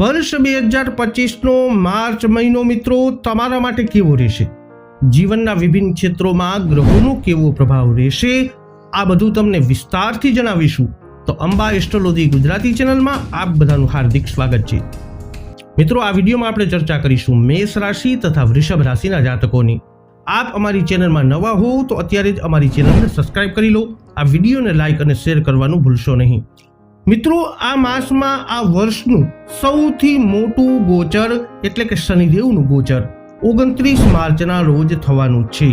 વર્ષ બે હજાર પચીસનો માર્ચ મહિનો મિત્રો, તમારા માટે કેવો રહેશે? જીવનના વિભિન્ન ક્ષેત્રોમાં ગ્રહોનો કેવો પ્રભાવ રહેશે? આ બધું તમને વિસ્તારથી જણાવીશું. તો અંબા એસ્ટ્રોલોજી ગુજરાતી ચેનલમાં આપ બધાનું હાર્દિક સ્વાગત છે. મિત્રો, આ વિડીયોમાં આપણે ચર્ચા કરીશું મેષ રાશિ તથા વૃષભ રાશિના જાતકોની. આપ અમારી ચેનલમાં નવા હો તો અત્યારે જ અમારી ચેનલને સબસ્ક્રાઇબ કરી લો. આ વિડીયોને લાઇક અને શેર કરવાનું ભૂલશો નહીં. મિત્રો, આ માસમાં આ વર્ષનું સૌથી મોટું ગોચર એટલે કે શનિદેવનું ગોચર ઓગણત્રીસ માર્ચના રોજ થવાનું છે.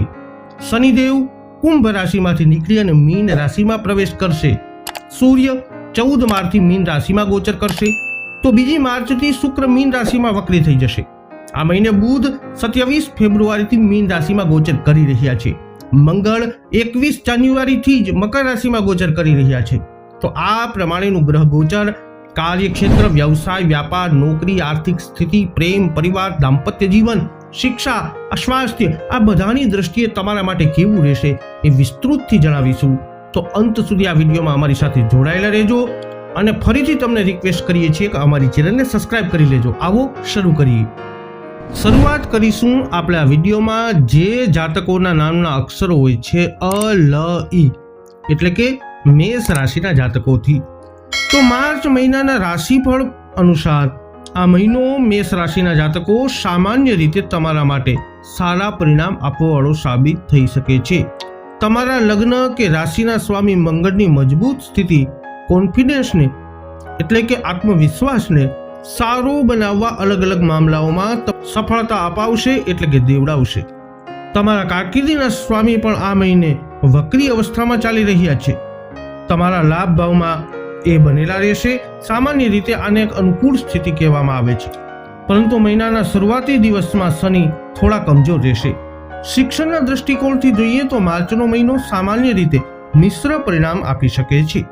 શનિદેવ કુંભ રાશિમાંથી નીકળી અને મીન રાશિમાં પ્રવેશ કરશે. સૂર્ય ચૌદ માર્ચથી મીન રાશિમાં ગોચર કરશે. તો બીજી માર્ચથી શુક્ર મીન રાશિમાં વક્રી થઈ જશે. આ મહિને બુધ સત્યાવીસ ફેબ્રુઆરીથી મીન રાશિમાં ગોચર કરી રહ્યા છે. મંગળ એકવીસ જાન્યુઆરીથી જ મકર રાશિમાં ગોચર કરી રહ્યા છે. તો આ પ્રમાણેનું ગ્રહ ગોચર કાર્યક્ષેત્ર, વ્યવસાય, વ્યાપાર, નોકરી, આર્થિક સ્થિતિ, પ્રેમ, પરિવાર, દાંપત્ય જીવન, શિક્ષા અસ્વાસ્થ્ય આ બધાની દ્રષ્ટિએ તમારા માટે કેવું રહેશે એ વિસ્તૃતથી જણાવીશું. તો અંત સુધી આ વિડીયોમાં અમારી સાથે જોડાયેલા રહેજો અને ફરીથી તમને રિક્વેસ્ટ કરીએ છીએ કે અમારી ચેનલને સબસ્ક્રાઇબ કરી લેજો. આવો શરૂ કરીએ. શરૂઆત કરીશું આપણે આ વિડીયોમાં. જે જાતકોના નામના અક્ષરો હોય છે અ, લ, ઈ. એટલે કે મેષ રાશિના જાતકોથી. તો માર્ચ મહિનાના રાશિફળ અનુસાર આ મહિનો મેષ રાશિના જાતકો સામાન્ય રીતે તમારા માટે સારા પરિણામ આપવાવાળો સાબિત થઈ શકે છે. તમારા લગ્ન કે રાશિના સ્વામી મંગળની મજબૂત સ્થિતિ, કોન્ફિડન્સને એટલે કે આત્મવિશ્વાસને સારો બનાવવા અલગ અલગ મામલાઓમાં સફળતા અપાવશે એટલે કે દેવડાવશે. તમારા કારકિર્દીના સ્વામી પણ આ મહિને વક્રી અવસ્થામાં ચાલી રહ્યા છે. તમારા લાભ ભાવમાં એ બનેલા રહેશે. સામાન્ય રીતે આને એક અનુકૂળ સ્થિતિ કહેવામાં આવે છે. પરંતુ મહિનાના શરૂઆતી દિવસમાં શનિ થોડા કમજોર રહેશે. શિક્ષણના દૃષ્ટિકોણથી જોઈએ તો માર્ચનો મહિનો સામાન્ય રીતે મિશ્ર પરિણામ આપી શકે છે.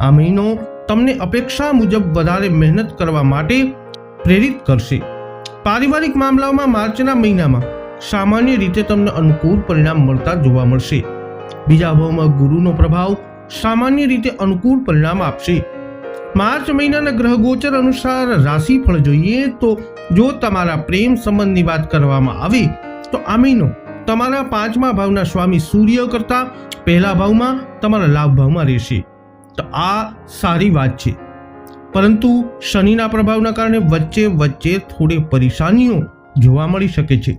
આ મહિનો તમને અપેક્ષા મુજબ વધારે મહેનત કરવા માટે પ્રેરિત કરશે. પારિવારિક મામલાઓમાં માર્ચના મહિનામાં સામાન્ય રીતે તમને અનુકૂળ પરિણામ મળતા જોવા મળશે. બીજા ભાવમાં ગુરુનો પ્રભાવ સામાન્ય રીતે અનુકૂળ પરિણામ આપશે. માર્ચ મહિનાના ગ્રહ ગોચર અનુસાર રાશિફળ જોઈએ તો જો તમારા પ્રેમ સંબંધની વાત કરવામાં આવે, તો આ મહિનો તમારા પાંચમા ભાવના સ્વામી સૂર્ય કરતા પહેલા ભાવમાં તમારા લાભ ભાવમાં રહેશે. તો આ સારી વાત છે. પરંતુ શનિના પ્રભાવના કારણે વચ્ચે વચ્ચે થોડી પરેશાનીઓ જોવા મળી શકે છે.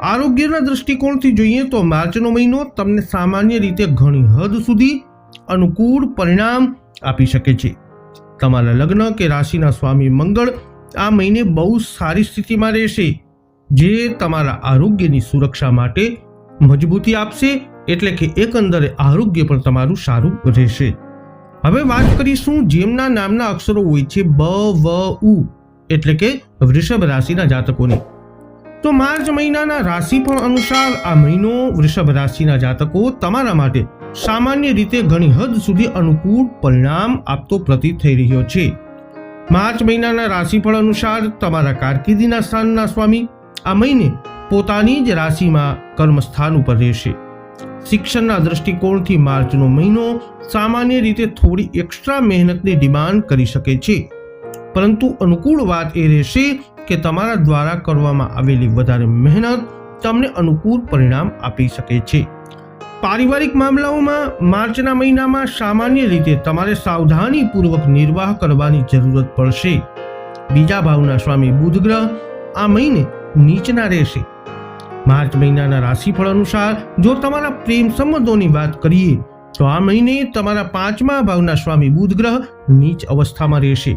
આરોગ્યના દૃષ્ટિકોણથી જોઈએ તો માર્ચનો મહિનો તમને સામાન્ય રીતે ઘણી હદ સુધી અનુકૂળ પરિણામ આપી શકે છે. તમારા લગ્ન કે રાશિના સ્વામી મંગળ આ મહિને બહુ સારી સ્થિતિમાં રહેશે, જે તમારા આરોગ્યની સુરક્ષા માટે મજબૂતી આપશે, એટલે કે એકંદરે આરોગ્ય પણ તમારું સારું રહેશે. હવે વાત કરીશું જેમના નામના અક્ષરો હોય છે બ, વ, ઉ, એટલે કે વૃષભ રાશિના જાતકોની. તો માર્ચ મહિનાના રાશિફળ અનુસાર આ મહિનો વૃષભ રાશિના જાતકો તમારા માટે સામાન્ય રીતે ઘણી હદ સુધી અનુકૂળ પરિણામ આપતો પ્રતીત થઈ રહ્યો છે. માર્ચ મહિનાના રાશિફળ અનુસાર તમારા કારકિર્દીના સ્થાનના સ્વામી આ મહિને પોતાની જ રાશિમાં કર્મસ્થાન ઉપર રહેશે. શિક્ષણના દૃષ્ટિકોણથી માર્ચનો મહિનો સામાન્ય રીતે થોડી એક્સ્ટ્રા મહેનતની ડિમાન્ડ કરી શકે છે. પરંતુ અનુકૂળ વાત એ રહેશે કે તમારા દ્વારા કરવામાં આવેલી વધારે મહેનત તમને અનુકૂળ પરિણામ આપી શકે છે. પારિવારિક મામલાઓમાં માર્ચના મહિનામાં સામાન્ય રીતે તમારે સાવધાનીપૂર્વક નિર્વાહ કરવાની જરૂરત પડશે. બીજા ભાવના સ્વામી બુધ ગ્રહ આ મહિને નીચના રહેશે. માર્ચ મહિનાના રાશિફળ અનુસાર જો તમારા પ્રેમ સંબંધોની વાત કરીએ, તો આ મહિને તમારા પાંચમા ભાવના સ્વામી બુધ ગ્રહ નીચ અવસ્થામાં રહેશે.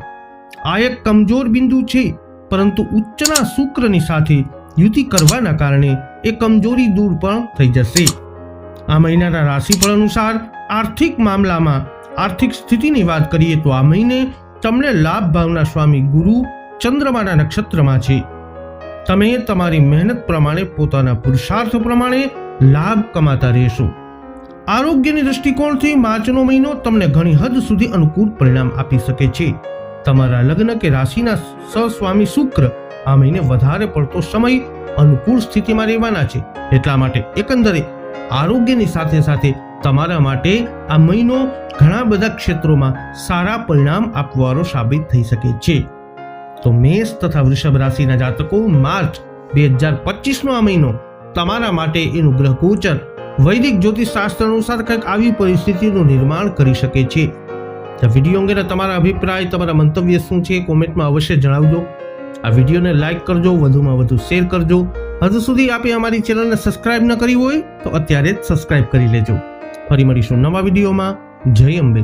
આ એક કમજોર બિંદુ છે, પરંતુ ઉચ્ચના શુક્રની સાથે યુતિ કરવાના કારણે એ કમજોરી દૂર પણ થઈ જશે. આ મહિનાના રાશિફળ અનુસાર આર્થિક મામલામાં આર્થિક સ્થિતિની વાત કરીએ તો આ મહિને તમને લાભ ભાવના સ્વામી ગુરુ ચંદ્રમાના નક્ષત્રમાં છે. તમે તમારી મહેનત પ્રમાણે પોતાના પુરુષાર્થ પ્રમાણે લાભ કમાતા રહેશો. આરોગ્યની દૃષ્ટિકોણથી માર્ચનો મહિનો તમને ઘણી હદ સુધી અનુકૂળ પરિણામ આપી શકે છે. તમારા લગ્ન કે રાશિના સસ્વામી શુક્ર આ મહિને વધારે પડતો સમય અનુકૂળ સ્થિતિમાં રહેવાના છે. એટલા માટે એકંદરે આરોગ્યની સાથે સાથે તમારા માટે આ મહિનો ઘણા બધા ક્ષેત્રોમાં સારા પરિણામ આપવાનો સાબિત થઈ શકે છે. તો મેષ તથા વૃષભ રાશિના જાતકો માર્ચ બે હજાર પચીસનો આ મહિનો તમારા માટે એનું ગ્રહ ગોચર વૈદિક જ્યોતિષ શાસ્ત્ર અનુસાર કંઈક આવી પરિસ્થિતિનું નિર્માણ કરી શકે છે. આ વીડિયો અંગેના તમારા અભિપ્રાય, તમારા મંતવ્ય શું છે કોમેન્ટમાં અવશ્ય જણાવજો. આ વિડીયોને લાઇક કરજો, વધુમાં વધુ શેર કરજો. હજુ સુધી આપે અમારી ચેનલને સબસ્ક્રાઇબ ન કરી હોય તો અત્યારે જ સબસ્ક્રાઇબ કરી લેજો. ફરી મળીશું નવા વિડીયોમાં. જય અંબે.